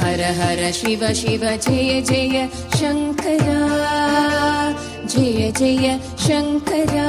हर हर शिव शिव जय जय शङ्करा जय जय शङ्करा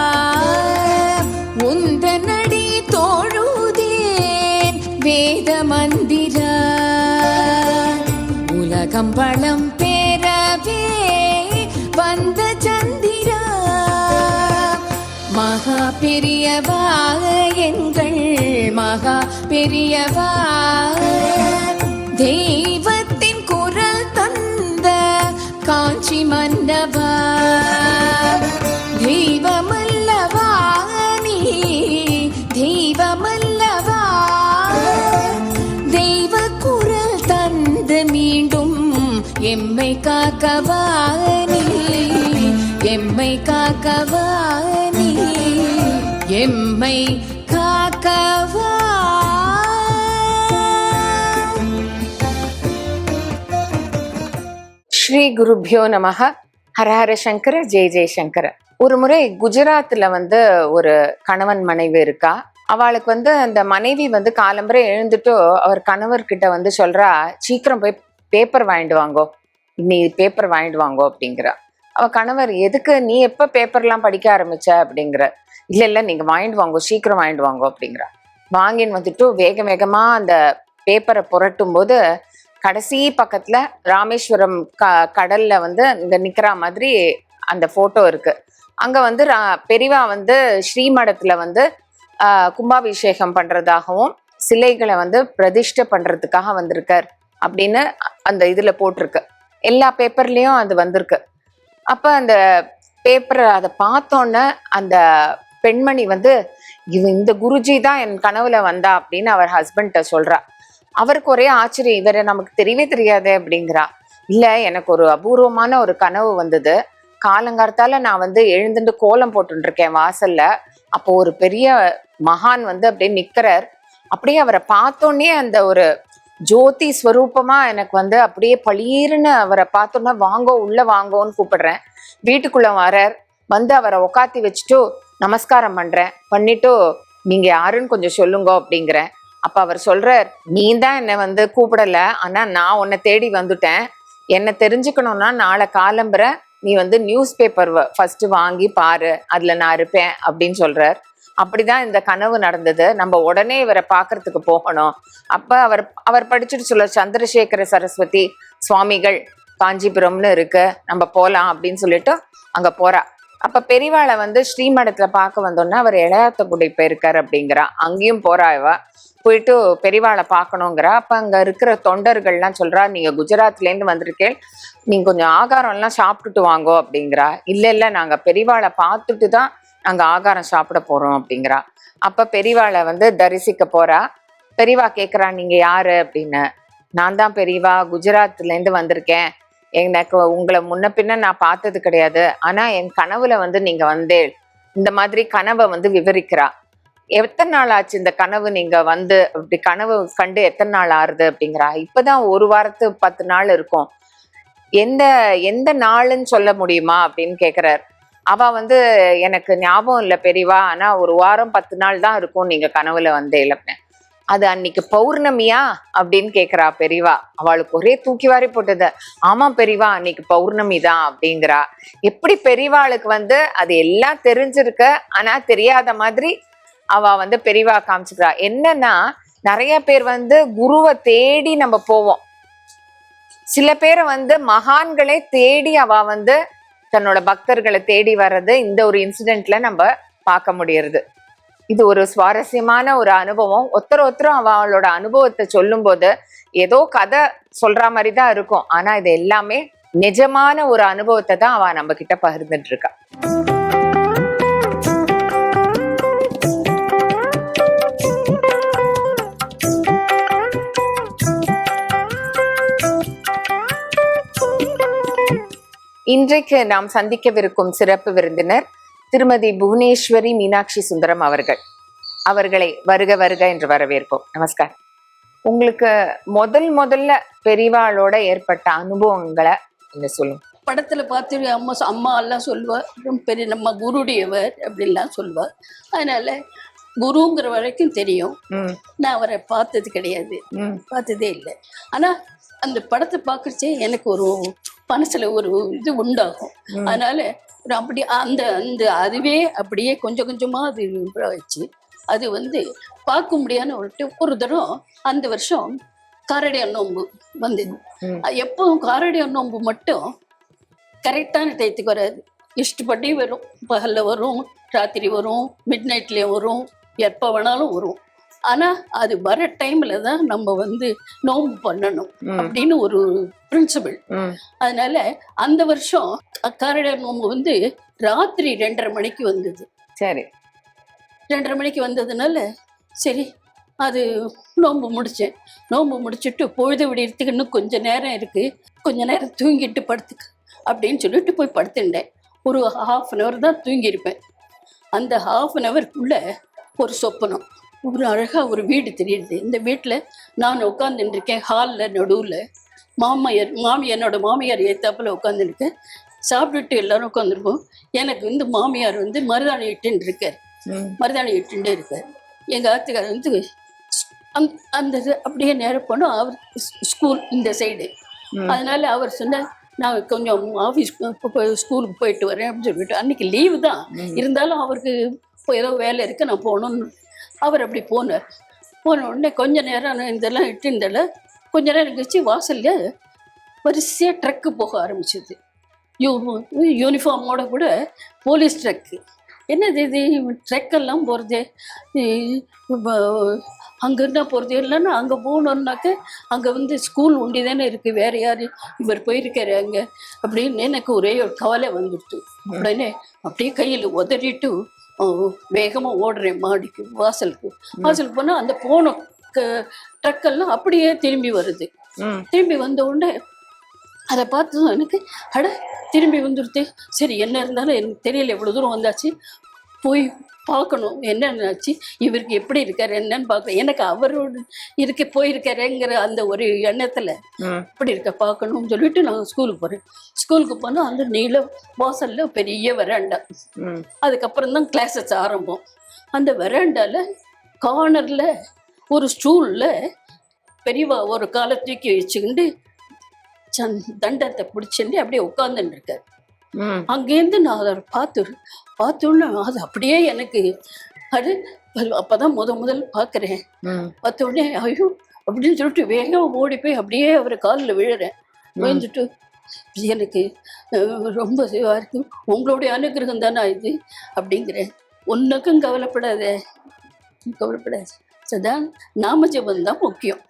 உலகம் பேரவே வந்த சந்திரா. மகா பெரியவா எங்கள் மகா பெரியவா. தெய்வ காக்கவா நீ எம்மை காக்கவா நீ எம்மை காக்கவா ஸ்ரீ குருப்யோ நமக ஹரஹர சங்கர ஜெய ஜெயசங்கர ஒரு முறை குஜராத்ல வந்து ஒரு கணவன் மனைவி இருக்கா. அவளுக்கு வந்து அந்த மனைவி வந்து காலம்பரை எழுந்துட்டு அவர் கணவர்கிட்ட வந்து சொல்றா சீக்கிரம் போய் பேப்பர் வாங்கிட்டு வாங்கோ. இன்னைக்கு பேப்பர் வாங்கிட்டு வாங்கோ அப்படிங்கிறா. அவ கணவர் எதுக்கு? நீ எப்ப பேப்பர்லாம் படிக்க ஆரம்பிச்ச? அப்படிங்கிற. இல்ல இல்ல நீங்க வாங்கிட்டு வாங்கோ சீக்கிரம் வாங்கிட்டு வாங்கோ அப்படிங்கிறா. வாங்கின்னு வந்துட்டு வேக வேகமா அந்த பேப்பரை புரட்டும் போது கடைசி பக்கத்துல ராமேஸ்வரம் க கடல்ல வந்து இந்த நிக்கிற மாதிரி அந்த போட்டோ இருக்கு. அங்க வந்து ரா- பெரிவா வந்து ஸ்ரீமடத்துல வந்து கும்பாபிஷேகம் பண்றதாகவும் சிலைகளை வந்து பிரதிஷ்டை பண்றதுக்காக வந்திருக்கார் அப்படின்னு அந்த இதுல போட்டிருக்கு. எல்லா பேப்பர்லேயும் அது வந்திருக்கு. அப்போ அந்த பேப்பரை அதை பார்த்தோன்னே அந்த பெண்மணி வந்து இவ இந்த குருஜி தான் என் கனவுல வந்தா அப்படின்னு அவர் ஹஸ்பண்ட்ட சொல்றா. அவருக்கு ஒரே ஆச்சரியம் இவரை நமக்கு தெரியவே தெரியாதே அப்படிங்கிறா. இல்ல எனக்கு ஒரு அபூர்வமான ஒரு கனவு வந்தது. காலங்கார்த்தால நான் வந்து எழுந்துட்டு கோலம் போட்டுட்டு இருக்கேன் வாசல்ல. அப்போ ஒரு பெரிய மகான் வந்து அப்படியே நிக்கிறார். அப்படியே அவரை பார்த்தோன்னே அந்த ஒரு ஜோதி ஸ்வரூபமா எனக்கு வந்து அப்படியே பளீர்னு அவரை பார்த்தோன்னா வாங்கோ உள்ள வாங்கோன்னு கூப்பிடுறேன். வீட்டுக்குள்ள வரார். வந்து அவரை உக்காத்தி வச்சுட்டு நமஸ்காரம் பண்றேன். பண்ணிட்டு நீங்க யாருன்னு கொஞ்சம் சொல்லுங்க அப்படிங்கிறேன். அப்ப அவர் சொல்றார் நீ தான் என்னை வந்து கூப்பிடல. ஆனா நான் உன்னை தேடி வந்துட்டேன். என்னை தெரிஞ்சுக்கணும்னா நாளை காலம்புற நீ வந்து நியூஸ் பேப்பர் ஃபர்ஸ்ட் வாங்கி பாரு. அதுல நான் இருப்பேன் அப்படின்னு சொல்றார். அப்படிதான் இந்த கனவு நடந்தது. நம்ம உடனே இவரை பார்க்கறதுக்கு போகணும். அப்ப அவர் அவர் படிச்சுட்டு சொல்ல சந்திரசேகர சரஸ்வதி சுவாமிகள் காஞ்சிபுரம்னு இருக்கு. நம்ம போலாம் அப்படின்னு சொல்லிட்டு அங்க போறா. அப்ப பெரியவாளை வந்து ஸ்ரீமடத்துல பார்க்க வந்தோம்னா அவர் இளையாத்தகுடி போயிருக்காரு அப்படிங்கிறா. அங்கேயும் போறா இவ. போயிட்டு பெரியவாளை பார்க்கணுங்கிறா. அப்ப அங்க இருக்கிற தொண்டர்கள்லாம் சொல்றா நீங்க குஜராத்ல இருந்து வந்திருக்கேன். நீங்க கொஞ்சம் ஆகாரம் எல்லாம் சாப்பிட்டுட்டு வாங்கோ அப்படிங்கிறா. இல்ல இல்ல நாங்க பெரியவாளை பார்த்துட்டு தான் அங்கே ஆகாரம் சாப்பிட போகிறோம் அப்படிங்கிறா. அப்போ பெரியவாளை வந்து தரிசிக்க போகிறா பெரியவா கேட்குறா நீங்கள் யார்? அப்படின்னு. நான் தான் பெரியவா குஜராத்லேருந்து வந்திருக்கேன். எனக்கு உங்களை முன்ன பின்ன நான் பார்த்தது கிடையாது. ஆனால் என் கனவுல வந்து நீங்கள் வந்தே இந்த மாதிரி கனவை வந்து விவரிக்கிறா. எத்தனை நாள் ஆச்சு இந்த கனவு? நீங்க வந்து இப்படி கனவு கண்டு எத்தனை நாள் ஆறுது? அப்படிங்கிறா. இப்பதான் ஒரு வாரத்து பத்து நாள் இருக்கும். எந்த எந்த நாளுன்னு சொல்ல முடியுமா? அப்படின்னு கேட்குறாரு அவ வந்து எனக்கு ஞாபகம் இல்லை பெரியவா. ஆனா ஒரு வாரம் பத்து நாள் தான் இருக்கும் நீங்க கனவுல வந்து இழப்பேன் அது அன்னைக்கு பௌர்ணமியா? அப்படின்னு கேக்குறா பெரியவா. அவளுக்கு ஒரே தூக்கி வாரி போட்டது. ஆமா பெரியவா அன்னைக்கு பௌர்ணமி தான் அப்படிங்கிறா. எப்படி பெரியவாளுக்கு வந்து அது எல்லாம் தெரிஞ்சிருக்க. ஆனா தெரியாத மாதிரி அவ வந்து பெரியவா காமிச்சுக்கிறா. என்னன்னா நிறைய பேர் வந்து குருவை தேடி நம்ம போவோம். சில பேரை வந்து மகான்களை தேடி அவ வந்து தன்னோட பக்தர்களை தேடி வர்றது இந்த ஒரு இன்சிடென்ட்ல நம்ம பார்க்க முடியறது. இது ஒரு சுவாரஸ்யமான ஒரு அனுபவம். ஒருத்தர் ஒருத்தரும் அவளோட அனுபவத்தை சொல்லும்போது ஏதோ கதை சொல்ற மாதிரி தான் இருக்கும். ஆனா இது எல்லாமே நிஜமான ஒரு அனுபவத்தை தான் அவ நம்ம கிட்ட பகிர்ந்துட்டு இருக்கா. இன்றைக்கு நாம் சந்திக்கவிருக்கும் சிறப்பு விருந்தினர் திருமதி புவனேஸ்வரி மீனாட்சி சுந்தரம் அவர்கள். அவர்களை வருக வருக என்று வரவேற்போம் நமஸ்கார் உங்களுக்கு முதல் முதல்ல பெரியவாளோட ஏற்பட்ட அனுபவங்களை கொஞ்சம் சொல்லுங்க. படத்துல பார்த்து அம்மா அம்மா எல்லாம் சொல்லுவா ரொம்ப பெரிய நம்ம குருடையவர் அப்படின்லாம் சொல்லுவா. அதனால குருங்கிற வரைக்கும் தெரியும். நான் அவரை பார்த்தது கிடையாது. பார்த்ததே இல்லை. ஆனா அந்த படத்தை பார்க்கறச்சே எனக்கு ஒரு மனசுல ஒரு இது உண்டாகும். அதனால அப்படி அந்த அந்த அதுவே அப்படியே கொஞ்சம் கொஞ்சமா அது வச்சு அது வந்து பார்க்க முடியாத ஒரு ஒரு தரம் அந்த வருஷம் காரடியா நோன்பு வந்தது. எப்பவும் காரடியா நோன்பு மட்டும் கரெக்டான டயத்துக்கு வராது. இஷ்டப்படி வரும். பகல்ல வரும் ராத்திரி வரும் மிட் நைட்லேயும் வரும் எப்போ வேணாலும் வரும். ஆனா அது வர டைம்ல தான் நம்ம வந்து நோன்பு பண்ணணும் அப்படின்னு ஒரு பிரின்சிபல் ம், அதனால அந்த வருஷம் காரடியா நோன்பு வந்து ராத்திரி ரெண்டரை மணிக்கு வந்தது. சரி. ரெண்டரை மணிக்கு வந்ததுனால சரி அது நோன்பு முடித்தேன் நோன்பு முடிச்சுட்டு பொழுது விடியறதுக்கு இன்னும் கொஞ்ச நேரம் இருக்குது கொஞ்ச நேரம் தூங்கிட்டு படுத்துக்க அப்படின்னு சொல்லிட்டு போய் படுத்துட்டேன். ஒரு ஹாஃப் அன் ஹவர் தான் தூங்கியிருப்பேன். அந்த ஹாஃப் அன் ஹவருக்குள்ள ஒரு சொப்பனம். ஒரு அழகாக ஒரு வீடு தெரியுது. இந்த வீட்டில் நான் உட்காந்துட்டு இருக்கேன் ஹாலில் நடுவில். மாமியார் மாமி என்னோட மாமியார் ஏத்தாப்புல உட்காந்துருக்கேன் சாப்பிட்டுட்டு எல்லாரும் உட்காந்துருக்கோம் எனக்கு வந்து மாமியார் வந்து மருதாணி இட்டுன்னு இருக்கார். மருதாணி இட்டுட்டே இருக்கார். எங்கள் ஆத்துக்காரர் வந்து அந் அந்த இது அப்படியே நேரம் போனோம் அவர் ஸ்கூல் இந்த சைடு. அதனால அவர் சொன்னார் நான் கொஞ்சம் ஆஃபீஸ் ஸ்கூலுக்கு போயிட்டு வரேன் அப்படின்னு சொல்லிட்டு. அன்னைக்கு லீவு தான். இருந்தாலும் அவருக்கு இப்போ ஏதோ வேலை இருக்கு. நான் போகணும்னு அவர் அப்படி போனார். போன உடனே கொஞ்ச நேரம் இதெல்லாம் இட்டுந்தல கொஞ்ச நேரம் கழிச்சு வாசல்ல வரிசையாக ட்ரக்கு போக ஆரம்பிச்சது. யூ யூனிஃபார்மோட கூட போலீஸ் ட்ரக்கு என்னது இது? ட்ரெக்கெல்லாம் போகிறது அங்கே இருந்தால் போகிறது இல்லைன்னா அங்கே போகணுன்னாக்க அங்கே வந்து ஸ்கூல் ஒண்டி தானே இருக்குது வேறு யார்? இவர் போயிருக்காரு அங்கே. அப்படின்னு எனக்கு ஒரே ஒரு கவலை வந்துடுச்சு உடனே அப்படியே கையில் உதறிட்டு வேகமாக ஓடுறேன் மாடிக்கு வாசலுக்கு. வாசலுக்கு போனால் அந்த போன ட்ரக்கெல்லாம் அப்படியே திரும்பி வருது. திரும்பி வந்த உடனே அதை பார்த்து எனக்கு அட திரும்பி வந்துடுது சரி என்ன இருந்தாலும் எனக்கு தெரியல எவ்வளோ தூரம் வந்தாச்சு. போய் பார்க்கணும். என்னென்னாச்சு இவருக்கு எப்படி இருக்காரு என்னன்னு பார்க்க எனக்கு அவரோட இருக்க போயிருக்காருங்கிற அந்த ஒரு எண்ணத்தில் ம், இப்படி இருக்க பார்க்கணும்னு சொல்லிட்டு நான் ஸ்கூலுக்கு போகிறேன் ஸ்கூலுக்கு போனால் அந்த நீல வாசல்ல பெரிய வராண்டா அதுக்கப்புறம் தான் கிளாஸஸ் ஆரம்பம். அந்த வெராண்டால கார்னரில் ஒரு ஸ்டூலில் பெரியவா ஒரு காலை தூக்கி வச்சுக்கிண்டு சன் தண்டத்தை பிடிச்சிட்டு அப்படியே உட்காந்துட்டு இருக்காரு. அங்கேருந்து நான் அதை பார்த்து பார்த்தோன்னே அது அப்படியே எனக்கு அது அப்போ தான் முத முதல் பார்க்குறேன். பார்த்த உடனே ஐயோ அப்படின்னு சொல்லிட்டு வேகமாக ஓடி போய் அப்படியே அவர் காலில் விழுறேன். விழுந்துட்டு எனக்கு ரொம்ப இதுவாக இருக்கு. உங்களுடைய அனுகிரகம் தானே இது? அப்படிங்கிறேன். உனக்கும் கவலைப்படாத கவலைப்படாத. சதான் நாமஜபம் தான் முக்கியம்.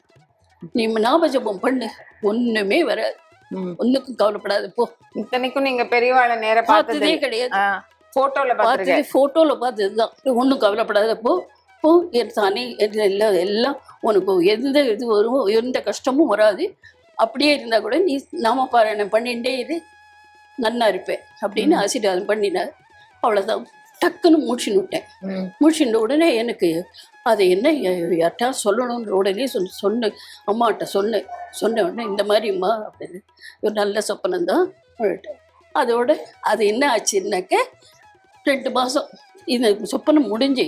நீ நாமஜபம் பண்ணு. ஒண்ணுமே வராது. ம். ஒன்றுக்கும் கவலைப்படாத. போ. இத்தனைக்கும் நீங்க பெரியவாளை நேர பார்த்தது கிடையாது. போட்டோல பார்த்தது ஃபோட்டோவில் பார்த்தது தான் ஒன்றும் கவலைப்படாத. போ. போ. என் தானே எல்லாம் எல்லாம் உனக்கு எந்த இது வரும் எந்த கஷ்டமும் வராது. அப்படியே இருந்தால் கூட நீ நாம பாராயணம் பண்ணிகிட்டே இரு. நன்னா இருப்பேன். அப்படின்னு ஆசீர்வாதம் பண்ணினார். அவ்வளோதான் டக்குன்னு மூச்சுன்னு விட்டேன் ம், முடிச்சுட்ட உடனே எனக்கு அதை என்ன? யார்ட்டா சொல்லணுன்ற உடனே சொன்ன சொன்ன அம்மாட்ட சொன்னேன் சொன்ன உடனே இந்த மாதிரிம்மா அப்படின்னு. ஒரு நல்ல சொப்பனம் தான் அதோட அது என்ன ஆச்சுன்னாக்க ரெண்டு மாதம் இந்த சொப்பனம் முடிஞ்சு.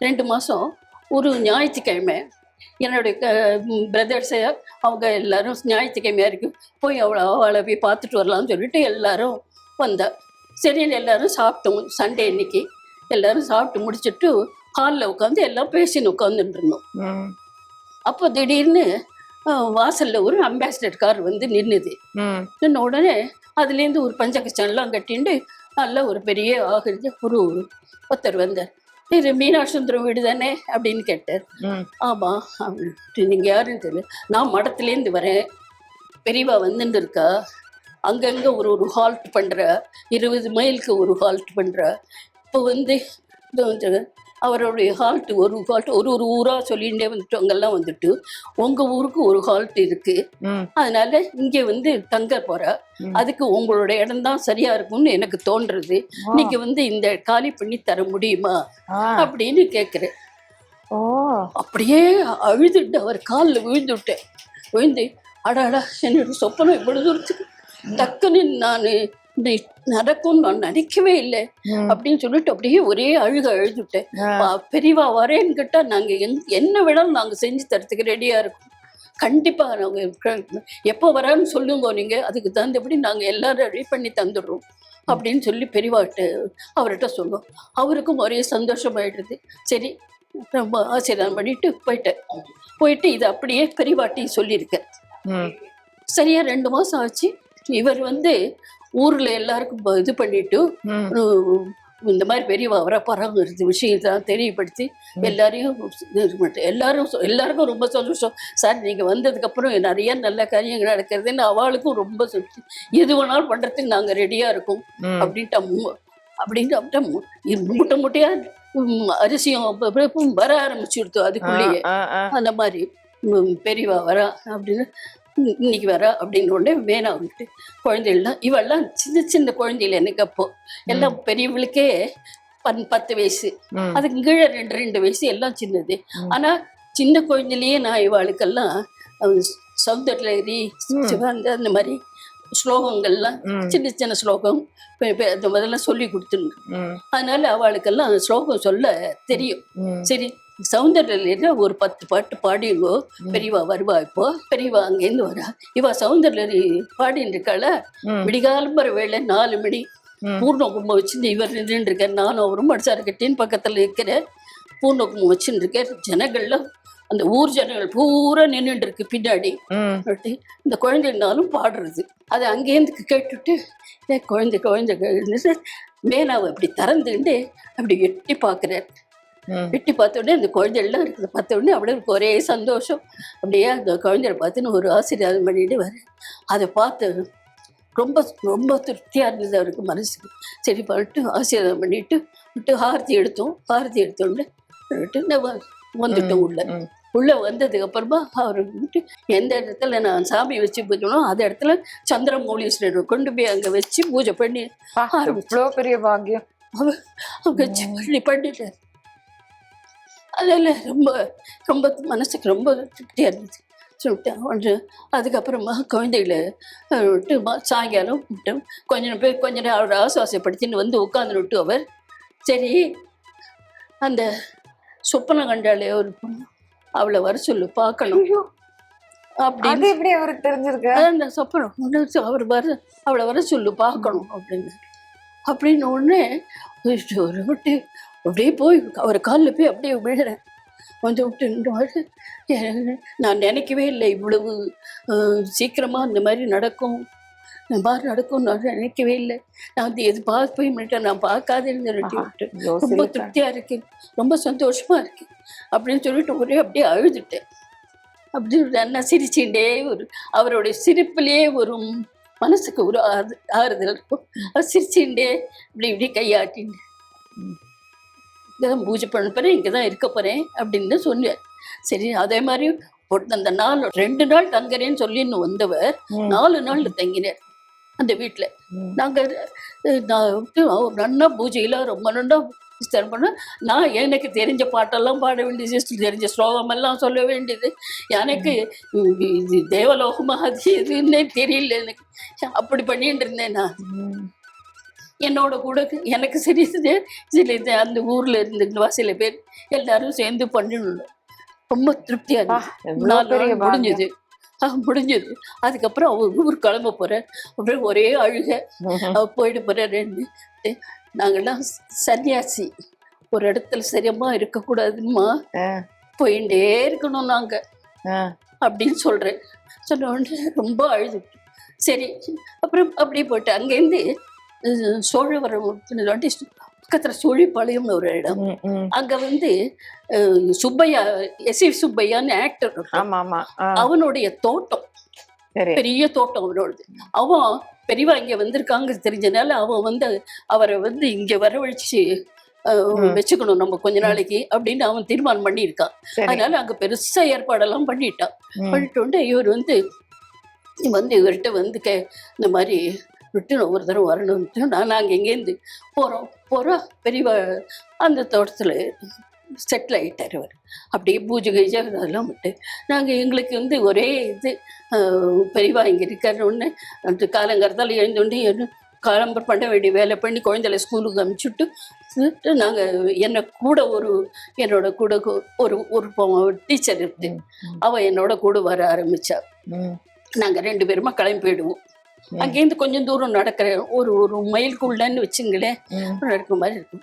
ரெண்டு மாதம் ஒரு ஞாயிற்றுக்கிழமை என்னுடைய பிரதர்ஸை அவங்க எல்லாரும் ஞாயிற்றுக்கிழமையா இருக்கு போய் அவளை அவளை போய் பார்த்துட்டு வரலாம்னு சொல்லிட்டு எல்லாரும் வந்தா சரின்னு எல்லாரும் சாப்பிட்டோம். சண்டே அன்னைக்கு எல்லாரும் சாப்பிட்டு முடிச்சிட்டு ஹாலில் உட்காந்து எல்லாம் பேசின்னு உட்காந்துட்டு இருந்தோம். அப்போ திடீர்னு வாசல்ல ஒரு அம்பாசிடர் கார் வந்து நின்னுது. ம், நின்ன உடனே அதுலேருந்து ஒரு பஞ்சகச்சம்லாம் கட்டிண்டு நல்ல ஒரு பெரிய ஆகிறது ஒரு ஒருத்தர் வந்தார். இது மீனாட்சுந்தரம் வீடு தானே? அப்படின்னு கேட்டார். ஆமா அப்படின்ட்டு நீங்க யாருன்னு தெரியல. நான் மடத்துலேருந்து வரேன். பெரியவா வந்துட்டு இருக்கா? அங்கங்க ஒரு ஒரு ஹால்ட் பண்ற இருபது மைலுக்கு ஒரு ஹால்ட் பண்ற. இப்போ வந்து அவருடைய ஹால்ட் ஒரு ஹால்ட் ஒரு ஒரு ஊரா சொல்லிகிட்டே வந்துட்டு அங்கெல்லாம் வந்துட்டு உங்க ஊருக்கு ஒரு ஹால்ட் இருக்கு. அதனால இங்க வந்து தங்க போறா. அதுக்கு உங்களோட இடம் தான் சரியா இருக்கும்னு எனக்கு தோன்றுறது ஆ. நீங்க வந்து இந்த காலி பண்ணி தர முடியுமா. அப்படின்னு கேட்குறேன் அப்படியே அழுதுட்டு அவர் காலில் விழுந்துட்டேன். விழுந்து அடாடா என்னோட சொப்பனம் இவ்வளவு தூரத்துக்கு டக்குன்னு நான் நடக்கும்னு நான் நினைக்கவே இல்லை. அப்படின்னு சொல்லிட்டு அப்படியே ஒரே அழுக அழுதுட்டேன். பெரியவா வரேன்னு கேட்டா நாங்க என்ன வேணாலும் நாங்க செஞ்சு தரத்துக்கு ரெடியா இருக்கோம். கண்டிப்பா நாங்க க- எப்போ வரான்னு சொல்லுங்க நீங்க. அதுக்கு தகுந்தபடி நாங்க எல்லாரும் ரெடி பண்ணி தந்துடுறோம். அப்படின்னு சொல்லி பெரியவாட்ட அவர்கிட்ட சொன்னோம் அவருக்கும் ஒரே சந்தோஷமாயிடுது. சரி ரொம்ப ஆசீர்வாதம் பண்ணிட்டு போயிட்டேன். போயிட்டு இது அப்படியே பெரியவாட்டி சொல்லியிருக்கேன். சரியா ரெண்டு மாசம் ஆச்சு. இவர் வந்து ஊர்ல எல்லாருக்கும் இது பண்ணிட்டு இந்த மாதிரி பெரியவா வர பராமரித்த விஷயத்தான் தெரியப்படுத்தி எல்லாரையும் எல்லாரும் எல்லாருக்கும் ரொம்ப சந்தோஷம். சார் நீங்க வந்ததுக்கு அப்புறம் நிறைய நல்ல காரியங்கள் நடக்கிறதுன்னு அவளுக்கும் ரொம்ப சொல்லி எது வேணாலும் பண்றதுக்கு நாங்க ரெடியா இருக்கோம். அப்படின்ட்டு அப்படின்ட்டு மூட்டை மூட்டையா அரிசியும் வர ஆரம்பிச்சுடுத்து அதுக்குள்ளேயே. அந்த மாதிரி பெரியவா வரா அப்படின்னு இன்னைக்கு வரா அப்படின்னு உடனே வேணா வந்துட்டு குழந்தைகள்லாம் இவெல்லாம் சின்ன சின்ன குழந்தைகள் எனக்கு அப்போ எல்லாம் பெரியவளுக்கே பன் பத்து வயசு. அதுக்கு கீழே ரெண்டு ரெண்டு வயசு எல்லாம் சின்னது. ஆனா சின்ன குழந்தையிலேயே நான் இவாளுக்கெல்லாம் சௌந்தரலகரி. சிவாந்த அந்த மாதிரி ஸ்லோகங்கள்லாம். சின்ன சின்ன ஸ்லோகம் முதல்ல சொல்லி கொடுத்துருந்தேன். அதனால அவளுக்கெல்லாம் ஸ்லோகம் சொல்ல தெரியும். சரி சௌந்தர்யில ஒரு பத்து பாட்டு பாடிங்கோ பெரியவா வருவா இப்போ பெரியவா அங்கேருந்து வரா. இவ சௌந்தர்யலி பாடின்னு இருக்காள. விடிகாலம்பர வேளை நாலு மணி. பூர்ண கும்பம் வச்சுட்டு இவர் நின்றுட்டு இருக்கார் நானும் அவரும் மடிசார் கட்டின்னு பக்கத்துல இருக்கிற பூர்ண கும்பம் வச்சுட்டு இருக்கார் ஜனங்கள்லாம் அந்த ஊர் ஜனங்கள் பூரா நின்றுட்டு இருக்கு பின்னாடி இந்த குழந்தைனாலும் பாடுறது. அது அங்கேருந்து கேட்டுட்டு ஏ குழந்தை குழந்தை மேனாவை அப்படி திறந்துட்டு அப்படி எட்டி பார்க்குறார். ம். எட்டி பார்த்த உடனே அந்த குழந்தைகள்லாம் இருக்குது பார்த்த உடனே அப்படியே ஒரே சந்தோஷம். அப்படியே அந்த குழந்தைய பார்த்துன்னு ஒரு ஆசீர்வாதம் பண்ணிட்டு வர அதை பார்த்து ரொம்ப ரொம்ப திருப்தியாக இருந்தது அவருக்கு மனசுக்கு. சரி பண்ணிட்டு ஆசீர்வாதம் பண்ணிட்டு விட்டு ஆரத்தி எடுத்தோம். ஆரத்தி எடுத்தோடனே விட்டு வந்துட்டோம் உள்ள. உள்ள வந்ததுக்கு அப்புறமா அவர் வந்துட்டு எந்த இடத்துல நான் சாமி வச்சு பூஜைனோ அந்த இடத்துல சந்திரமௌலீஸ்வரர் கொண்டு போய் அங்க வச்சு பூஜை பண்ணி. இவ்வளோ பெரிய பாக்கியம். அவங்க பண்ணி பண்ணிட்டார். அதில் ரொம்ப ரொம்ப மனசுக்கு ரொம்ப திருப்தியாக இருந்துச்சு. சொல்லிட்டேன். ஒன்று அதுக்கப்புறமா குழந்தைகளை விட்டு சாயங்காலம் விட்டு கொஞ்சம் பேர் கொஞ்ச நேரம் அவரை ஆசுவாசப்படுத்தின்னு வந்து உட்காந்து விட்டு அவர். சரி அந்த சொப்பனம் கண்டாலே ஒரு அவளை வர சொல்லு பார்க்கணும். அப்படின்னு. எப்படி அவருக்கு தெரிஞ்சிருக்கு? அதான் இந்த சொப்பனம். அவர் வர அவளை வர சொல்லு பார்க்கணும் அப்படின்னு. அப்படின்னு ஐயோ, ஒரு விட்டு அப்படியே போய் அவர் காலில் போய் அப்படியே விழுறேன் வந்து விட்டு எ- நான் நினைக்கவே இல்லை இவ்வளவு அஹ், சீக்கிரமா இந்த மாதிரி நடக்கும். இந்த மாதிரி நடக்கும் நான் நினைக்கவே இல்லை. நான் வந்து எது பார்க்கவே மாட்டேன் நான் பார்க்காதே ஐயோ, ரொம்ப சிரிப்பேன். திருப்தியா இருக்கு ரொம்ப சந்தோஷமா இருக்கு அப்படின்னு சொல்லிட்டு ஒரே அப்படியே அழுதுட்டேன். அப்படி நான் சிரிச்சுட்டே ஒரு அவருடைய சிரிப்பிலேயே ஒரு மனசுக்கு ஒரு ஆறு ஆறுதல் இருக்கும். அவர் சிரிச்சுட்டே இப்படி இப்படி கையாட்டின்னு இங்கே தான் பூஜை பண்ண போகிறேன் இங்கே தான் இருக்க போகிறேன் அப்படின்னு சொன்னார் சரி அதே மாதிரி அந்த நாள் ரெண்டு நாள் தங்குறேன்னு சொல்லின்னு வந்தவர். நாலு நாள் தங்கினார் அந்த வீட்டில். நாங்கள் நான் நன்னா பூஜையில் ரொம்ப நன்னா விஸ்தாரம் பண்ண நான் எனக்கு தெரிஞ்ச பாட்டெல்லாம் பாட வேண்டியது just தெரிஞ்ச ஸ்லோகம் எல்லாம் சொல்ல வேண்டியது எனக்கு இது தேவலோகமா அது எதுன்னே தெரியல எனக்கு அப்படி பண்ணிட்டு இருந்தேன் நான். என்னோட கூட எனக்கு சரி இது சில இது அந்த ஊர்ல இருந்து சில பேர் எல்லாரும் சேர்ந்து பண்ணிடணும் ரொம்ப திருப்தியா பா, இருந்துச்சு. முடிஞ்சது. முடிஞ்சது. அதுக்கப்புறம் அவர் ஊர் கிளம்ப போறேன் அப்புறம் ஒரே அழுக. போயிட்டு போறாருன்னு நாங்கெல்லாம் சன்னியாசி ஒரு இடத்துல சரியமா இருக்கக்கூடாதும்மா. ஆ, போயிட்டே இருக்கணும் நாங்க. அப்படின்னு சொல்றேன். சொன்ன உடனே ரொம்ப அழுது. சரி அப்புறம் அப்படியே போயிட்டு அங்கேருந்து சோழவரம் பக்கத்துல சுழிப்பாளையம்னு ஒரு இடம். அங்க வந்து சுப்பையா எஸ் சி சுப்பையான்னு ஆக்டர் அவனுடைய தோட்டம். பெரிய தோட்டம் அவனோடது. அவன் பெரியவா இங்க வந்திருக்காங்க தெரிஞ்சனால அவன் வந்து அவரை வந்து இங்க வரவழைச்சு. வச்சுக்கணும் நம்ம கொஞ்ச நாளைக்கு அப்படின்னு அவன் தீர்மானம் பண்ணியிருக்கான். அதனால அங்க பெருசா ஏற்பாடெல்லாம் பண்ணிட்டான். பண்ணிட்டு இவர் வந்து வந்து இவர்கிட்ட வந்து கே இந்த மாதிரி விட்டு ஒரு தடவை வரணும்ட்டு நான் நாங்கள் எங்கேருந்து போகிறோம் போகிறோம் பெரியவா அந்த தோட்டத்தில் செட்டில் ஆகிட்டார் அவர் அப்படியே பூஜை கீஜை அதெல்லாம் விட்டு நாங்கள் எங்களுக்கு வந்து ஒரே இது பெரியவா இங்கே இருக்காருன்னு அந்த காலங்கிறதால எழுந்தோடனே காலம்பர் பண்ண வேண்டிய வேலை பண்ணி குழந்தைகளை ஸ்கூலுக்கு அனுப்பிச்சுட்டு நாங்கள் என்னை கூட ஒரு என்னோட கூட ஒரு ஒரு டீச்சர் ம். அவள் என்னோட கூட வர ஆரம்பிச்சா. ம், நாங்கள் ரெண்டு பேருமா கிளம்பி போயிடுவோம். அங்கேருந்து கொஞ்சம் தூரம் நடக்கிற ஒரு ஒரு மைலுக்குள்ளன்னு வச்சுங்களேன். நடக்கிற மாதிரி இருக்கும்.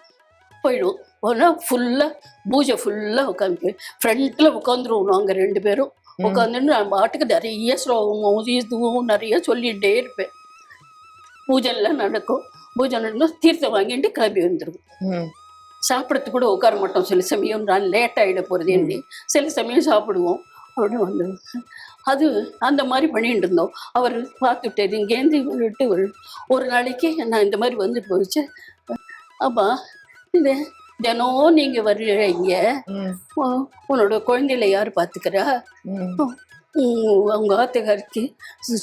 போயிடுவோம். போனால் ஃபுல்லாக பூஜை ஃபுல்லாக உட்காந்து ஃப்ரண்ட்டில் உட்காந்துருவோம் நாங்கள் ரெண்டு பேரும். ம். உட்காந்துட்டு நான் பாட்டுக்கு நிறைய ஸ்லோகமும் இதுவும் நிறைய சொல்லிகிட்டே இருப்பேன். பூஜை எல்லாம் நடக்கும். பூஜை நடக்கும் தீர்த்தம் வாங்கிட்டு கிளம்பி வந்துடுவோம் ம். சாப்பிட்றதுக்கு கூட உட்கார மாட்டோம். சில சமயம் நான் லேட் ஆகிட போகிறது என்ன சில சமயம் சாப்பிடுவோம். அப்படின்னு வந்து அது அந்த மாதிரி பண்ணிட்டு இருந்தோம். அவர் பார்த்துட்டாரு இங்கேருந்து விட்டு ஒரு ஒரு நாளைக்கு நான் இந்த மாதிரி வந்துட்டு போயிடுச்சு அப்பா இது தினம் நீங்கள் வர்றீங்க. உன்னோட குழந்தைகளை யார். உம், அவங்க ஆத்துக்காருக்கு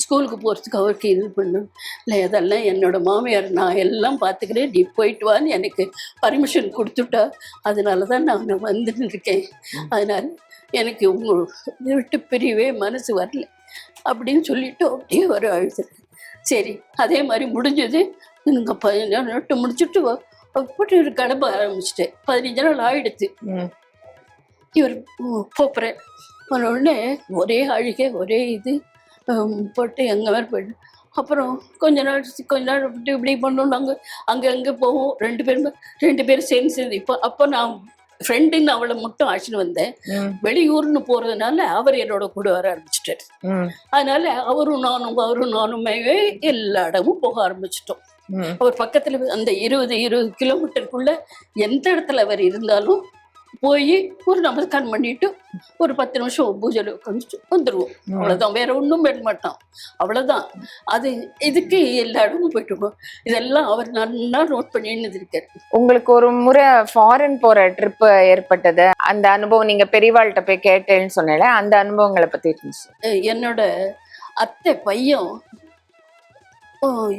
ஸ்கூலுக்கு போகிறதுக்கு அவருக்கு இது பண்ணும். இல்லை அதெல்லாம் என்னோட மாமியார் நான் எல்லாம் பார்த்துக்கிறேன் நீ போயிட்டு வான்னு எனக்கு பர்மிஷன் கொடுத்துட்டா. அதனால தான் நான் வந்துட்டு இருக்கேன் அதனால எனக்கு உங்க இதை விட்டு பிரியவே மனசு வரல அப்படின்னு சொல்லிட்டு அப்படியே வர அழுது சரி அதே மாதிரி முடிஞ்சது. நாள் நட்டு முடிச்சுட்டு அப்படி ஒரு கிளம்ப ஆரம்பிச்சிட்டேன். பதினஞ்சு நாள் ஆயிடுத்து. இவர் போப்புறேன் உடனே ஒரே அழுகை ஒரே இது போட்டு எங்கே மாதிரி போயிட்டு அப்புறம் கொஞ்ச நாள் கொஞ்ச நாள் விட்டு இப்படி பண்ணோம். நாங்கள் அங்கே அங்கே போவோம். ரெண்டு பேரும் ரெண்டு பேரும் சேர்ந்து சேர்ந்து இப்போ அப்போ நான் ஃப்ரெண்டுன்னு அவளை மட்டும் அழைச்சின்னு வந்தேன். வெளியூர்னு போகிறதுனால அவர் என்னோட கூட வர ஆரம்பிச்சிட்டாரு. அதனால அவரும் நானும் அவரும் நானுமே எல்லா இடமும் போக ஆரம்பிச்சிட்டோம். அவர் பக்கத்தில் அந்த இருபது இருபது கிலோமீட்டருக்குள்ள எந்த இடத்துல அவர் இருந்தாலும் போய் ஒரு நமஸ்காரம் பண்ணிட்டு ஒரு பத்து நிமிஷம் பூஜையில் உட்காந்துட்டு வந்துடுவோம் அவ்வளோதான் வேற ஒன்றும் பண்ண மாட்டான். அவ்வளோதான் அது இதுக்கு எல்லா இடமும் போயிட்டு இருக்கோம் இதெல்லாம் அவர் நல்லா நோட் பண்ணின்னு இருக்காரு உங்களுக்கு ஒரு முறை ஃபாரின் போற ட்ரிப் ஏற்பட்டது. அந்த அனுபவம் நீங்க பெரியவாள்கிட்ட போய் கேட்டேன்னு சொன்னேன்ல அந்த அனுபவங்களை அஹ் என்னோட அத்தை பையன்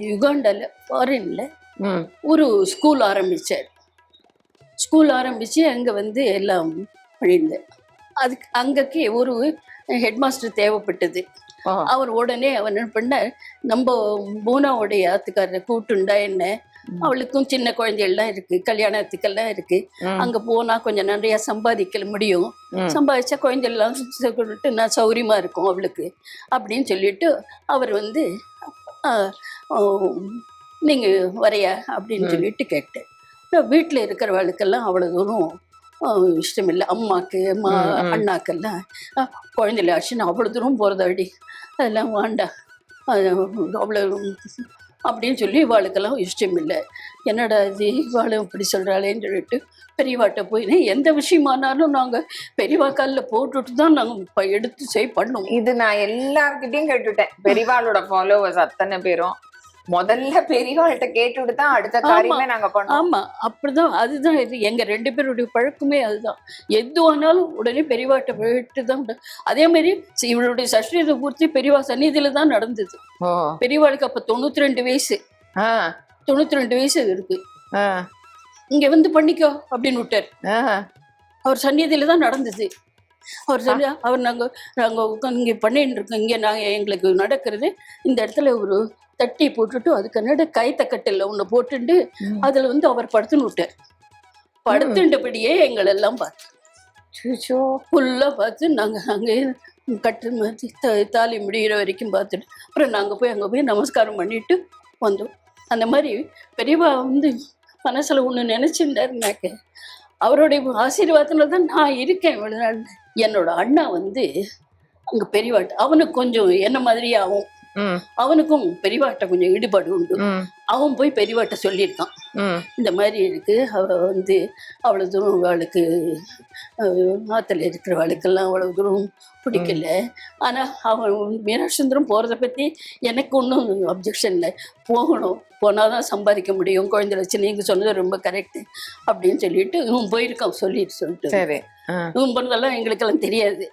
யுகாண்டால ஃபாரின்ல ஒரு ஸ்கூல் ஆரம்பித்தார் ஸ்கூல் ஆரம்பித்து அங்கே வந்து எல்லாம் பண்ணியிருந்தேன். அதுக்கு அங்கக்கு ஒரு ஹெட் மாஸ்டர் தேவைப்பட்டது அவர் உடனே அவன் என்ன பண்ணார் நம்ம பூனாவுடைய ஆத்துக்காரரை கூட்டுண்டா என்ன. அவளுக்கும் சின்ன குழந்தைகள்லாம் இருக்கு கல்யாணத்துக்கெல்லாம் இருக்கு. அங்க போனா கொஞ்சம் நிறைய சம்பாதிக்க முடியும். சம்பாதிச்சா குழந்தைலாம் சொல்லிட்டு நான் சௌரியமா இருக்கும் அவளுக்கு அப்படின்னு சொல்லிட்டு அவர் வந்து நீங்க வரையா? அப்படின்னு. சொல்லிட்டு கேட்டேன். வீட்டில் இருக்கிறவளுக்கெல்லாம் அவ்வளோ தூரம் இஷ்டம் இல்லை அம்மாக்கு அம்மா ம். அண்ணாக்கெல்லாம் குழந்தைல ஆச்சுன்னு அவ்வளோ தூரம் போகிறதாடி அதெல்லாம் வேண்டாம் அவ்வளோ அப்படின்னு சொல்லி இவாளுக்கெல்லாம் இஷ்டம் இல்லை என்னடா இது இவாளும் இப்படி சொல்கிறாளேன்னு சொல்லிட்டு பெரியவாட்ட போய் எந்த விஷயமானாலும் நாங்கள் பெரியவா காலில் போட்டுட்டு தான் நாங்கள் எடுத்து செய் பண்ணுவோம். இது நான் எல்லார்கிட்டயும் கேட்டுட்டேன். பெரியவாளோட ஃபாலோவர்ஸ் அத்தனை பேரும். முதல்ல பெரியவாள்கிட்ட கேட்டுட்டு தான் அடுத்த காரியமே நாங்க பண்ணோம். ஆமாம் அப்படிதான் அதுதான் இது. எங்கள் ரெண்டு பேருடைய பழக்கமே அதுதான். எது ஆனாலும் உடனே பெரியவாட்ட போயிட்டு தான். அதே மாதிரி இவளுடைய சஷ்டித பூர்த்தி பெரியவா சந்நிதியில தான் நடந்தது பெரியவாளுக்கு அப்போ தொண்ணூற்றி ரெண்டு வயசு. ஆ. தொண்ணூற்றி ரெண்டு வயசு இருக்கு. இங்கே வந்து பண்ணிக்கோ அப்படின்னு விட்டார். அவர் சந்நிதியில தான் நடந்தது. அவர் சொல்லி அவர் நாங்கள் நாங்கள் இங்கே பண்ணிட்டு இருக்கோம். இங்கே நாங்கள் எங்களுக்கு நடக்கிறது. இந்த இடத்துல ஒரு தட்டி போட்டுட்டு அதுக்கு நட கைத்தக்கட்டில் ஒன்று போட்டுட்டு. அதில் வந்து அவர் படுத்துன்னு விட்டார். படுத்துட்டபடியே எங்களெல்லாம் பார்த்து. ஃபுல்லாக பார்த்து நாங்கள் அங்கே கட்டு மாதிரி த- தாலி முடிகிற வரைக்கும் பார்த்துட்டு அப்புறம் நாங்கள் போய் அங்கே போய் நமஸ்காரம் பண்ணிட்டு வந்தோம். அந்த மாதிரி பெரியவா வந்து மனசில் ஒன்று நினச்சிருந்தாருனாக்க அவருடைய ஆசீர்வாதத்தில் தான் நான் இருக்கேன். நாள் என்னோட அண்ணா வந்து அங்கே பெரியவாட்டு அவனுக்கு கொஞ்சம் என்ன மாதிரியே ஆகும் அவனுக்கும் பெரியவாட்ட கொஞ்சம் ஈடுபாடு உண்டு. அவன் போய் பெரியவாட்ட சொல்லியிருக்கான். இந்த மாதிரி இருக்கு. அவ வந்து அவ்வளோ தூரம் அவளுக்கு ஆற்றுல இருக்கிறவளுக்கெல்லாம் அவ்வளோ தூரம் பிடிக்கல. ஆனால் அவன் மீனாட்சி சுந்தரம் போகிறத பற்றி எனக்கு ஒன்றும் அப்ஜெக்ஷன் இல்லை. போகணும். போனால் தான் சம்பாதிக்க முடியும். குழந்தை வச்சு நீங்கள் சொன்னது ரொம்ப கரெக்டு அப்படின்னு சொல்லிட்டு இவன் போயிருக்கான் சொல்லிட்டு சொல்லிட்டு. இவன் பண்ணதெல்லாம் எங்களுக்கெல்லாம் தெரியாது.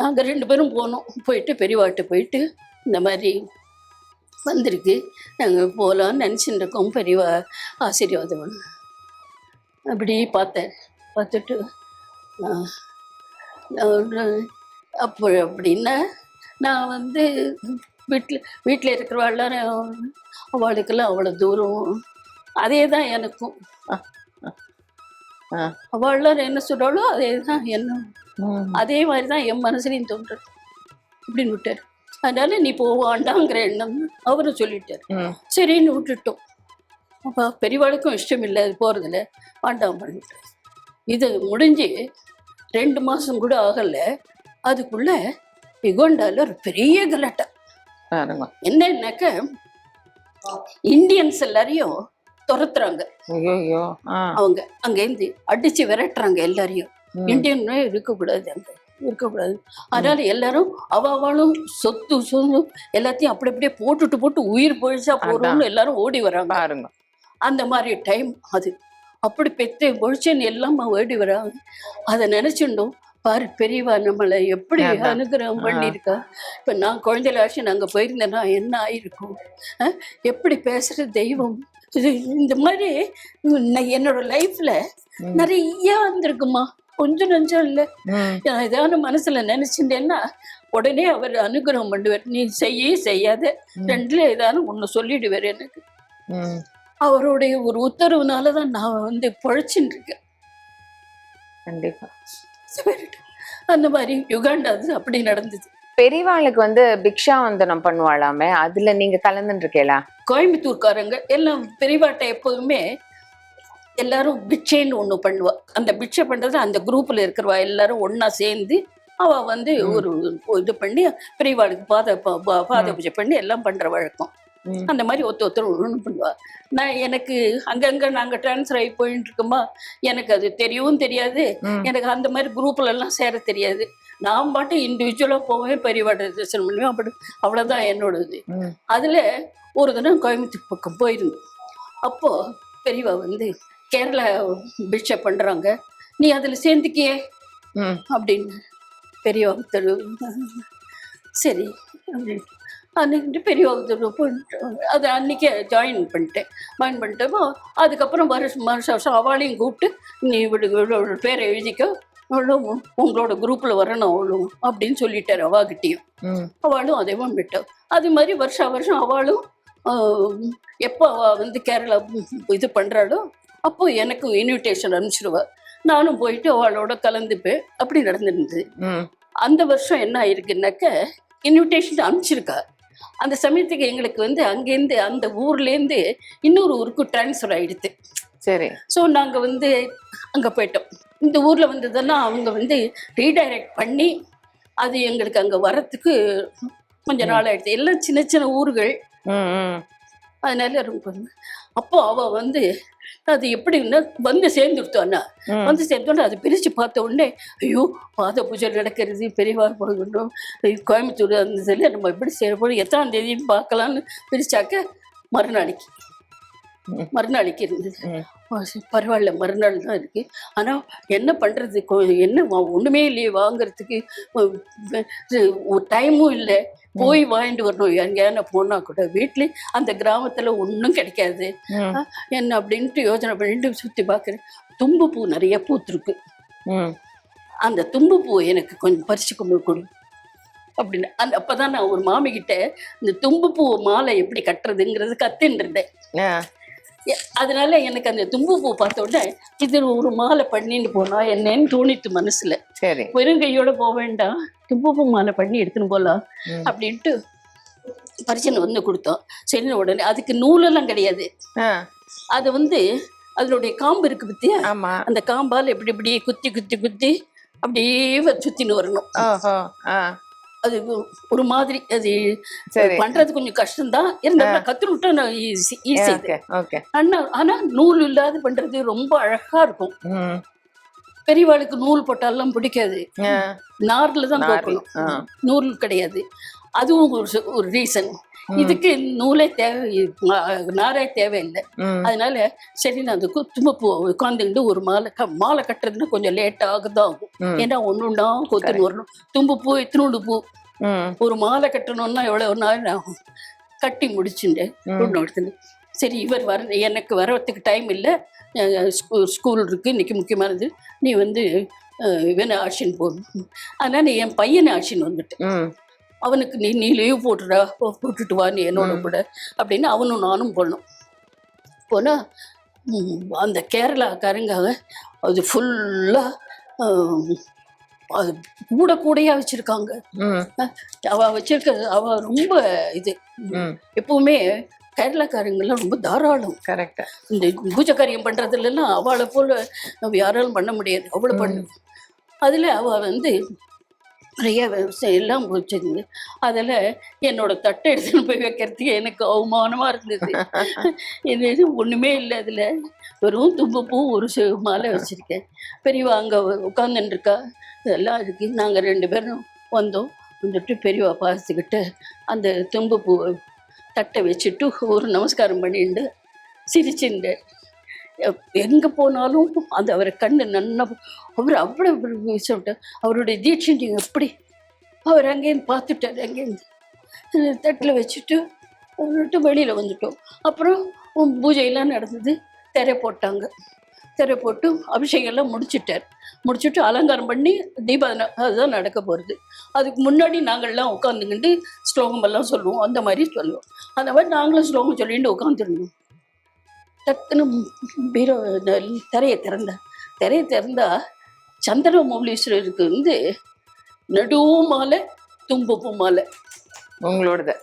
நாங்கள் ரெண்டு பேரும் போனோம். போயிட்டு பெரியவாட்ட போயிட்டு இந்த மாதிரி வந்திருக்கு. நாங்கள் போகலான்னு நினச்சிட்டு இருக்கோம் பெரியவா ஆசீர்வாதம் பண்ணு. அப்படி பார்த்தேன். பார்த்துட்டு அப்போ அப்படின்னா நான் வந்து வீட்டில் வீட்டில் இருக்கிறவாள்லாம் அவளுக்கெல்லாம் அவ்வளோ தூரம் அதே தான் எனக்கும். ஆ அவள்லாம் என்ன சொல்கிறாளோ அதே தான் என்ன அதே மாதிரி தான் என் மனசுலையும் தோன்றுறது அப்படின்னு விட்டார். அதனால நீ போவாண்டாங்கிற எண்ணம் அவரும் சொல்லிட்டார். சரின்னு விட்டுட்டோம். அப்போ பெரியவாளுக்கும் இஷ்டம் இல்லை அது போகிறதுல வேண்டாம் பண்ணிட்டு இது முடிஞ்சு ரெண்டு மாதம் கூட ஆகலை. அதுக்குள்ளே யுகண்டாவில் ஒரு பெரிய கலாட்டா என்னன்னாக்க இந்தியன்ஸ் எல்லாரையும் துரத்துறாங்க. அவங்க அங்கேருந்து அடிச்சு விரட்டுறாங்க எல்லாரையும். ம். இந்தியன் இருக்கக்கூடாது அங்க. இருக்கக்கூடாது. அதனால எல்லாரும் அவ அவளும் சொத்து சொத்து எல்லாத்தையும் அப்படி அப்படியே போட்டுட்டு போட்டு உயிர் பொழிச்சா போறோம்னு எல்லாரும் ஓடி வராங்க. பாருங்க. அந்த மாதிரி டைம் அது. அப்படி பெத்து பொழிச்சேன்னு எல்லாம் ஓடி வராங்க. அதை நினைச்சுட்டோம் பாரு பெரியவா நம்மளை எப்படி. அனுகிரகம். பண்ணியிருக்கா? இப்ப நான் குழந்தையில ஆச்சு நாங்க போயிருந்தேன்னா என்ன ஆயிருக்கும்? எப்படி பேசுற தெய்வம்? இது இந்த மாதிரி என்னோட லைஃப்ல. நிறைய வந்திருக்குமா? கொஞ்சம் நஞ்சம் இல்லை. நான் ஏதாவது மனசுல நினைச்சிட்டேன்னா உடனே அவர் அனுகிரகம் பண்ணுவார். நீ செய்ய செய்யாத. ரெண்டுல ஏதாவது ஒண்ணு சொல்லிடுவார் எனக்கு. அவருடைய ஒரு உத்தரவுனால தான் நான் வந்து பொழைச்சின்னு இருக்கேன். கண்டிப்பா. அந்த மாதிரி யுகாண்டா அது அப்படி நடந்தது. பெரியவாளுக்கு வந்து பிக்ஷா வந்தனம் பண்ணுவாளாமே? அதுல நீங்க கலந்துட்டு இருக்கீங்களா? கோயம்புத்தூர்காரங்க. எல்லாம் பெரியவாட்டை எப்போதுமே எல்லாரும் பிட்சைன்னு ஒண்ணு பண்ணுவா. அந்த பிட்சை பண்றது அந்த குரூப்ல இருக்கிறவா எல்லாரும் ஒண்ணா சேர்ந்து அவ வந்து. ஒரு இது பண்ணி பெரியவாளுக்கு பாத பாத பூஜை பண்ணி எல்லாம் பண்ற வழக்கம். அந்த மாதிரி ஒருத்தர் ஒருத்தர் ஒன்று பண்ணுவா. நான் எனக்கு அங்கங்க நாங்க ட்ரான்ஸ்ஃபர் ஆகி போயிட்டு இருக்கோமா? எனக்கு அது தெரியவும் தெரியாது. எனக்கு அந்த மாதிரி குரூப்ல எல்லாம் சேர தெரியாது. நான் பாட்டு இண்டிவிஜுவலா போவேன் பெரியவாட தரிசனம் பண்ணுவேன் அப்படி அவ்வளவுதான் என்னோட இது. அதுல ஒரு தினம் கோயம்புத்தூர் பக்கம் போயிருந்தோம். அப்போ பெரியவா வந்து கேரளா பிட்சை பண்றாங்க. நீ அதுல சேர்ந்துக்கியே. ம். அப்படின்னு பெரியவா தெரு. சரி. அப்படின்ட்டு அன்னைக்கு பெரியவா தெரு போயிட்டு அது அன்னைக்கே ஜாயின் பண்ணிட்டேன். ஜாயின் பண்ணிட்டப்போ அதுக்கப்புறம் வருஷம் வருஷம் வருஷம் அவளையும் கூப்பிட்டு நீ இவளு இவளோட பேரை எழுதிக்கோ அவளும் உங்களோட குரூப்பில் வரணும் அவளும் அப்படின்னு சொல்லிட்டார் அவாகிட்டையும் அவளும் அதையும் விட்டாள் அது மாதிரி வருஷம் வருஷம் அவளும் எப்போ வந்து கேரளா இது பண்ணுறாளோ அப்போ எனக்கு இன்விடேஷன் அனுப்பிச்சிடுவா நானும் போயிட்டு அவளோட கலந்துப்பேன் அப்படி நடந்துருந்தது. அந்த வருஷம் என்ன ஆயிருக்குனாக்க இன்விடேஷன் அனுப்பிச்சிருக்கா. அந்த சமயத்துக்கு எங்களுக்கு வந்து அங்கேருந்து அந்த ஊர்லேருந்து இன்னொரு ஊருக்கு ட்ரான்ஸ்ஃபர் ஆயிடுது சரி. ஸோ நாங்கள் வந்து அங்கே போயிட்டோம். இந்த ஊரில் வந்ததெல்லாம் அவங்க வந்து ரீடைரக்ட் பண்ணி அது எங்களுக்கு அங்கே வரத்துக்கு கொஞ்ச நாள் ஆயிடுச்சு எல்லாம் சின்ன சின்ன ஊர்கள். அதனால ரொம்ப அப்போ அவ வந்து அது எப்படின்னா வந்து சேர்ந்துருத்தோன்னா ம். வந்து சேர்ந்தோன்னே அது பிரித்து பார்த்த உடனே ஐயோ பாத பூஜை நடக்கிறது பெரியவார் போகணும் கோயம்புத்தூர் அந்த இதில் நம்ம எப்படி சேரப்போம் எத்தனாம் தேதின்னு பார்க்கலான்னு பிரிச்சாக்க மறுநாளைக்கு. மறுநாளைக்கு இருந்தது பரவாயில்ல மறுநாள் தான் இருக்கு. ஆனால் என்ன பண்ணுறது என்ன ஒண்ணுமே இல்லையே வாங்குறதுக்கு. டைமும் இல்லை. போய் வாங்கிட்டு வரணும். எங்கேயான போனா கூட வீட்லயே அந்த கிராமத்துல ஒன்றும் கிடைக்காது. என்ன அப்படின்ட்டு யோசனை பண்ணிட்டு சுற்றி பார்க்குறேன் தும்பு பூ நிறைய பூத்துருக்கு. அந்த தும்பு பூ எனக்கு கொஞ்சம் பறிச்சு கொண்டு கொடு. அப்படின்னு. அந்த அப்பதான் நான் ஒரு மாமி கிட்ட இந்த தும்பு பூ மாலை எப்படி கட்டுறதுங்கிறது கத்துன்னு இருந்தேன். அதனால எனக்கு அந்த தும்பு பூ பார்த்த உடனே இது ஒரு மாலை பண்ணிட்டு போனா என்னன்னு தோணித்து மனசுல. சரி. வெறும் கையோட போக வேண்டாம். தும்பு பூ மாலை பண்ணி எடுத்துன்னு போகலாம் ம். அப்படின்ட்டு பரிசனை வந்து கொடுத்தோம். சரி உடனே அதுக்கு நூலெல்லாம் கிடையாது. அது வந்து அதனுடைய காம்பு இருக்கு பத்தியா? ஆமா. அந்த காம்பால் இப்படி இப்படி குத்தி குத்தி குத்தி அப்படியே சுத்தின்னு வரணும். அது ஒரு மாதிரி அது பண்றது கொஞ்சம் கஷ்டம்தான். இருந்தாலும் கத்துக்கிட்டா நான் ஈஸி ஈஸி ஆனா ஆனா நூல் இல்லாத பண்றது ரொம்ப அழகா இருக்கும். பெரியவாளுக்கு நூல் போட்டாலாம் பிடிக்காது. நார்ல தான். நூல் கிடையாது. அதுவும் ஒரு ரீசன். இதுக்கு நூலே தேவை நா- நாரே தேவையில்லை. அதனால சரி நான் அதுக்கு தும்பப்பூ உட்காந்துக்கிட்டு ஒரு மாலை மாலை கட்டுறதுன்னா கொஞ்சம் லேட் ஆகுதான் ஆகும். ஏன்னா ஒன்று ஒன்றா கொத்துன்னு வரணும். எத்தனோண்டு பூ ம். ஒரு மாலை கட்டணும்னா எவ்வளோ நாள் ஆகும் கட்டி முடிச்சுட்டு எடுத்துட்டு சரி இவர் வர எனக்கு வரத்துக்கு டைம் இல்லை. ஸ்கூல் இருக்கு இன்னைக்கு முக்கியமானது. நீ வந்து இவனை ஆக்ஷன் போடணும் அதனால என் பையனை ஆக்ஷன் வந்துட்டு ம். அவனுக்கு நீ நீ லீவ் போட்டுடா போட்டுட்டு வா நீ என்னோட. கூட அப்படின்னு அவனும் நானும் போனோம். போனால் அந்த கேரளாக்காரங்க அது ஃபுல்லாக அது கூட கூடையாக வச்சுருக்காங்க. அவ வச்சிருக்க அவ ரொம்ப இது. எப்பவுமே கேரளாக்காரங்கெல்லாம் ரொம்ப தாராளம். கரெக்ட் இந்த பூஜைக்காரியம் பண்றதுலாம் அவளை போல நம்ம யாராலும் பண்ண முடியாது. அவ்வளோ பண்ணு. அதுல அவ வந்து நிறைய விவசாயம் எல்லாம் வச்சிருந்து அதில் என்னோட தட்டை எடுத்துன்னு போய் வைக்கிறதுக்கு எனக்கு அவமானமாக இருந்தது. இது இது இல்லை அதில். வெறும் தும்பப்பூ ஒரு மாலை வச்சுருக்கேன். பெரியவா அங்கே உட்காந்துட்டு இருக்கா இதெல்லாம் இருக்கு நாங்கள் ரெண்டு பேரும் வந்தோம். வந்துட்டு பெரியவா பார்த்துக்கிட்டு அந்த தும்பப்பூ தட்டை வச்சுட்டு ஒரு நமஸ்காரம் பண்ணிட்டு சிரிச்சுண்டு எங்கே போனாலும் அந்த அவர் கண்ணு நன்னா அவர் அவ்வளோ அவருடைய தீட்சை எப்படி அவர் அங்கேருந்து பார்த்துட்டார் அங்கேருந்து தட்டில் வச்சுட்டு விட்டு வெளியில் வந்துட்டோம். அப்புறம் பூஜையெல்லாம் நடந்தது திரை போட்டாங்க. திரை போட்டு அபிஷேகம்லாம் முடிச்சிட்டார். முடிச்சுட்டு அலங்காரம் பண்ணி தீபாவளி அதுதான் நடக்க போகிறது அதுக்கு முன்னாடி நாங்கள்லாம் உட்காந்துக்கிட்டு ஸ்லோகம் எல்லாம் சொல்லுவோம். அந்த மாதிரி சொல்லுவோம். அந்த மாதிரி நாங்களும் ஸ்லோகம் சொல்லிட்டு உட்காந்துருந்தோம் டக்குன்னு பீரோ திரையை திறந்தா திரையை திறந்தா சந்திர மௌலீஸ்வரருக்கு வந்து நடு மாலை. தும்பப்பூ மாலை உங்களோடது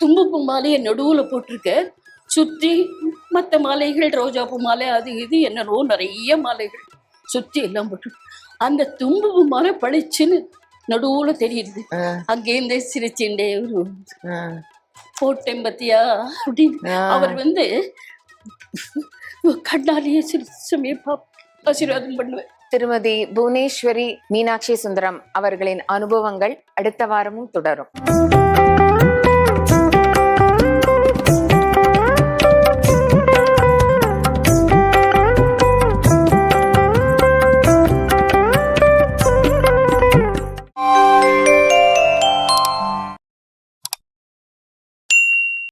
தும்பப்பூ மாலையை நடுவில் போட்டிருக்க சுற்றி மற்ற மாலைகள் ரோஜாப்பூ மாலை அது இது என்னென்னவோ நிறைய மாலைகள் சுற்றி எல்லாம் போட்டு அந்த தும்பப்பூ மாலை பளிச்சுன்னு நடுவில் தெரியுது. அங்கேருந்தே ஆ, போட்டேன் பத்தியா? அப்படின்னு. அவர் வந்து கண்ணாலேயே சிரிச்சமே ஆசீர்வாதம் பண்ணுவேன். திருமதி புவனேஸ்வரி மீனாட்சி சுந்தரம் அவர்களின் அனுபவங்கள் அடுத்த வாரமும் தொடரும்.